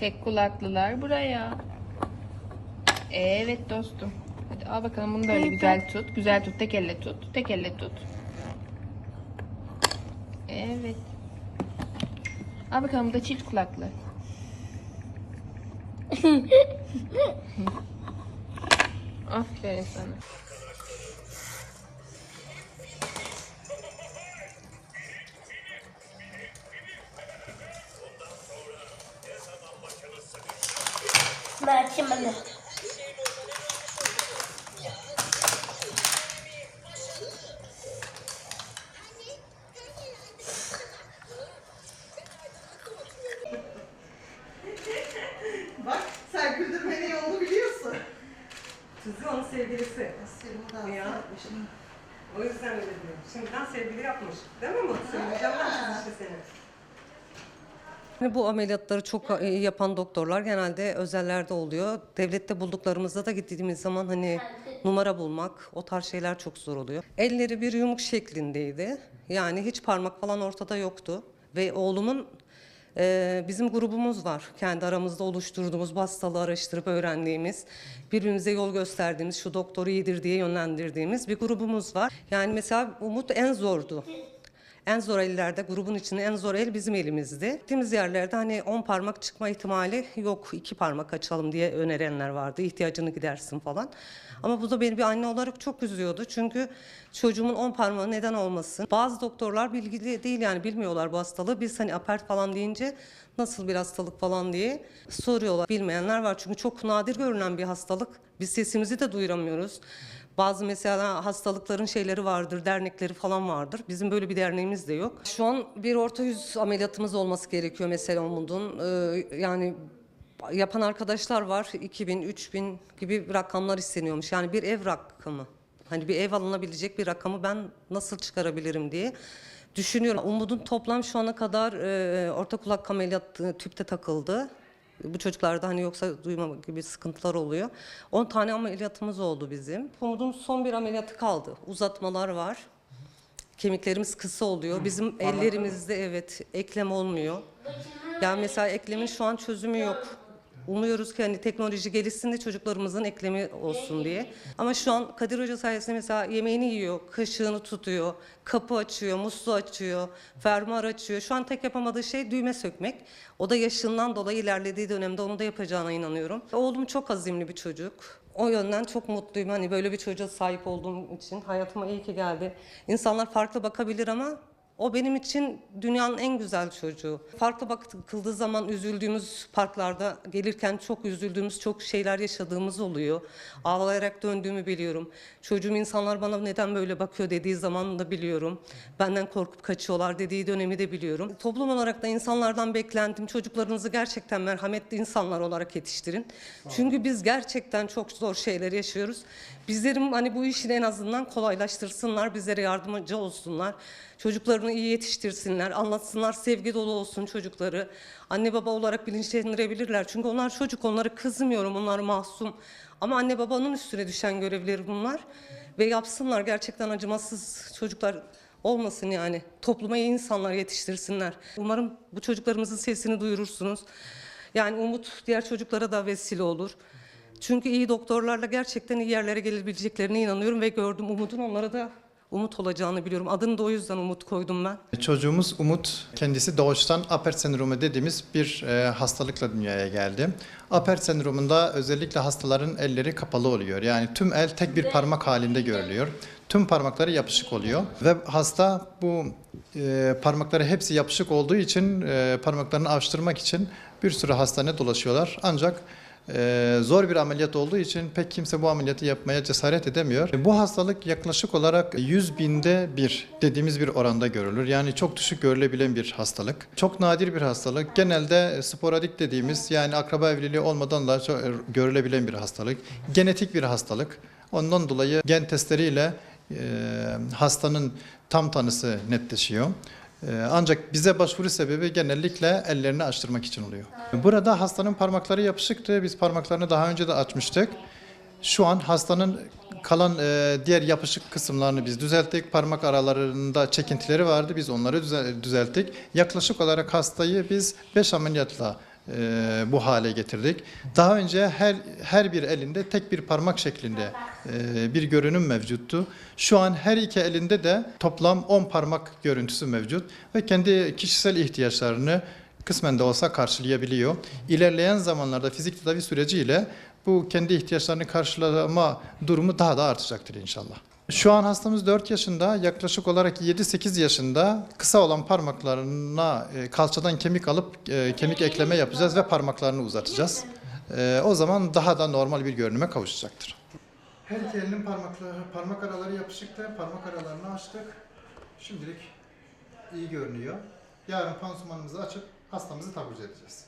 Tek kulaklılar buraya. Evet dostum. Hadi al bakalım bunu da öyle güzel tut. Güzel tut. Tek elle tut. Tek elle tut. Evet. Al bakalım bu da çift kulaklı. Aferin sana. Ben açayım Bak sen güldürmenin yolunu biliyorsun. Suzi onun sevgilisi. Senin daha Ya. yapmışım. O yüzden öyle diyor. Şimdiden sevgili yapmış. Değil mi Umut? Söyleyeceğim ben işte seni. Yani bu ameliyatları çok iyi yapan doktorlar genelde özellerde oluyor. Devlette bulduklarımızda da gittiğimiz zaman hani numara bulmak o tarz şeyler çok zor oluyor. Elleri bir yumuk şeklindeydi. Yani hiç parmak falan ortada yoktu. Ve oğlumun e, bizim grubumuz var. Kendi aramızda oluşturduğumuz, bu hastalığı araştırıp öğrendiğimiz, birbirimize yol gösterdiğimiz, şu doktor iyidir diye yönlendirdiğimiz bir grubumuz var. Yani mesela Umut en zordu. En zor ellerde, grubun içinde en zor el bizim elimizdi. Gittiğimiz yerlerde hani 10 parmak çıkma ihtimali yok, iki parmak açalım diye önerenler vardı. İhtiyacını gidersin falan. Ama bu da beni bir anne olarak çok üzüyordu. Çünkü çocuğumun 10 parmağı neden olmasın? Bazı doktorlar bilgili değil yani bilmiyorlar bu hastalığı. Biz hani apert falan deyince nasıl bir hastalık falan diye soruyorlar. Bilmeyenler var çünkü çok nadir görünen bir hastalık. Biz sesimizi de duyuramıyoruz. Bazı mesela hastalıkların şeyleri vardır, dernekleri falan vardır. Bizim böyle bir derneğimiz de yok. Şu an bir orta yüz ameliyatımız olması gerekiyor mesela Umud'un. Ee, yani yapan arkadaşlar var. 2000, 3000 gibi rakamlar isteniyormuş. Yani bir ev rakamı. Hani bir ev alınabilecek bir rakamı ben nasıl çıkarabilirim diye düşünüyorum. Umud'un toplam şu ana kadar e, orta kulak ameliyatı tüpte takıldı. Bu çocuklarda hani yoksa duyma gibi sıkıntılar oluyor. 10 tane ameliyatımız oldu bizim. Umud'un son bir ameliyatı kaldı. Uzatmalar var. Kemiklerimiz kısa oluyor. Bizim ellerimizde evet eklem olmuyor. Yani mesela eklemin şu an çözümü yok. Umuyoruz ki hani teknoloji gelişsin de çocuklarımızın eklemi olsun diye. Ama şu an Kadir Hoca sayesinde mesela yemeğini yiyor, kaşığını tutuyor, kapı açıyor, musluğu açıyor, fermuar açıyor. Şu an tek yapamadığı şey düğme sökmek. O da yaşından dolayı ilerlediği dönemde onu da yapacağına inanıyorum. Oğlum çok azimli bir çocuk. O yönden çok mutluyum. Hani böyle bir çocuğa sahip olduğum için hayatıma iyi ki geldi. İnsanlar farklı bakabilir ama o benim için dünyanın en güzel çocuğu. Farklı bakıldığı zaman üzüldüğümüz parklarda gelirken çok üzüldüğümüz çok şeyler yaşadığımız oluyor. Ağlayarak döndüğümü biliyorum. Çocuğum insanlar bana neden böyle bakıyor dediği zaman da biliyorum. Benden korkup kaçıyorlar dediği dönemi de biliyorum. Toplum olarak da insanlardan beklentim çocuklarınızı gerçekten merhametli insanlar olarak yetiştirin. Çünkü biz gerçekten çok zor şeyler yaşıyoruz. Bizlerin hani bu işini en azından kolaylaştırsınlar, bizlere yardımcı olsunlar. Çocuklarını iyi yetiştirsinler, anlatsınlar, sevgi dolu olsun çocukları. Anne baba olarak bilinçlendirebilirler. Çünkü onlar çocuk, onları kızmıyorum, onlar masum. Ama anne babanın üstüne düşen görevleri bunlar. Ve yapsınlar gerçekten acımasız çocuklar olmasın yani. Topluma iyi insanlar yetiştirsinler. Umarım bu çocuklarımızın sesini duyurursunuz. Yani umut diğer çocuklara da vesile olur. Çünkü iyi doktorlarla gerçekten iyi yerlere gelebileceklerine inanıyorum ve gördüm Umut'un onlara da umut olacağını biliyorum. Adını da o yüzden Umut koydum ben. Çocuğumuz Umut kendisi doğuştan Apert sendromu dediğimiz bir e, hastalıkla dünyaya geldi. Apert sendromunda özellikle hastaların elleri kapalı oluyor. Yani tüm el tek bir parmak halinde görülüyor. Tüm parmakları yapışık oluyor ve hasta bu e, parmakları hepsi yapışık olduğu için e, parmaklarını avuşturmak için bir sürü hastane dolaşıyorlar. Ancak ee, zor bir ameliyat olduğu için pek kimse bu ameliyatı yapmaya cesaret edemiyor. Bu hastalık yaklaşık olarak 100 binde bir dediğimiz bir oranda görülür. Yani çok düşük görülebilen bir hastalık. Çok nadir bir hastalık. Genelde sporadik dediğimiz yani akraba evliliği olmadan da çok görülebilen bir hastalık. Genetik bir hastalık. Ondan dolayı gen testleriyle e, hastanın tam tanısı netleşiyor. Ee, Ancak bize başvuru sebebi genellikle ellerini açtırmak için oluyor. Burada hastanın parmakları yapışıktı. Biz parmaklarını daha önce de açmıştık. Şu an hastanın kalan e, diğer yapışık kısımlarını biz düzelttik. Parmak aralarında çekintileri vardı. Biz onları düze- düzelttik. Yaklaşık olarak hastayı biz 5 ameliyatla e, bu hale getirdik. Daha önce her her bir elinde tek bir parmak şeklinde e, bir görünüm mevcuttu. Şu an her iki elinde de toplam 10 parmak görüntüsü mevcut ve kendi kişisel ihtiyaçlarını kısmen de olsa karşılayabiliyor. İlerleyen zamanlarda fizik tedavi süreciyle bu kendi ihtiyaçlarını karşılama durumu daha da artacaktır inşallah. Şu an hastamız 4 yaşında, yaklaşık olarak 7-8 yaşında kısa olan parmaklarına e, kalçadan kemik alıp e, kemik ekleme yapacağız ve parmaklarını uzatacağız. E, O zaman daha da normal bir görünüme kavuşacaktır. Her iki elinin parmakları, parmak araları yapışıktı. Parmak aralarını açtık. Şimdilik iyi görünüyor. Yarın pansumanımızı açıp hastamızı taburcu edeceğiz.